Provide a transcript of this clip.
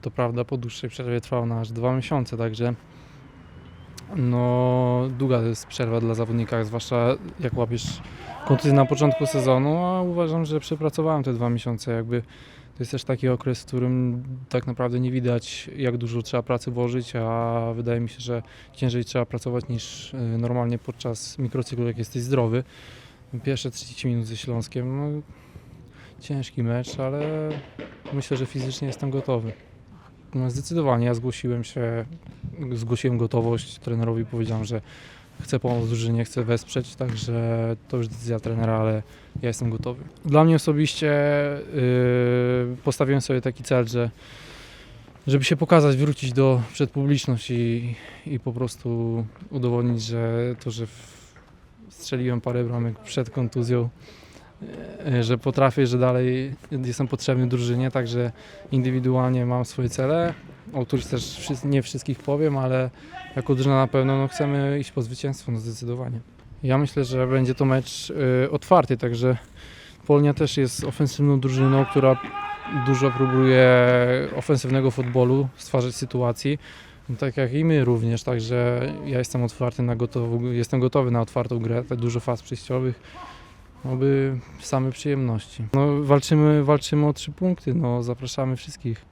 to prawda po dłuższej przerwie trwała na aż dwa miesiące, także no długa to jest przerwa dla zawodnika, zwłaszcza jak łapiesz kontuzję na początku sezonu, a uważam, że przepracowałem te dwa miesiące jakby to jest też taki okres, w którym tak naprawdę nie widać jak dużo trzeba pracy włożyć, a wydaje mi się, że ciężej trzeba pracować niż y, normalnie podczas mikrocyklu, jak jesteś zdrowy. Pierwsze 30 minut ze Śląskiem, no, ciężki mecz, ale myślę, że fizycznie jestem gotowy. Zdecydowanie ja zgłosiłem się, zgłosiłem gotowość trenerowi, powiedziałem, że chcę pomóc drużynie, chcę wesprzeć, także to już decyzja trenera, ale ja jestem gotowy. Dla mnie osobiście yy, postawiłem sobie taki cel, że żeby się pokazać, wrócić do, przed publiczność i, i po prostu udowodnić, że to, że strzeliłem parę bramek przed kontuzją, że potrafię, że dalej jestem potrzebny drużynie, także indywidualnie mam swoje cele, o których też nie wszystkich powiem, ale jako drużyna na pewno no, chcemy iść po zwycięstwo, no zdecydowanie. Ja myślę, że będzie to mecz y, otwarty, także Polnia też jest ofensywną drużyną, która dużo próbuje ofensywnego futbolu, stwarzać sytuacji, no, tak jak i my również, także ja jestem otwarty na gotową, jestem gotowy na otwartą grę, tak dużo faz przejściowych, oby same przyjemności. No, walczymy, walczymy o trzy punkty, no, zapraszamy wszystkich.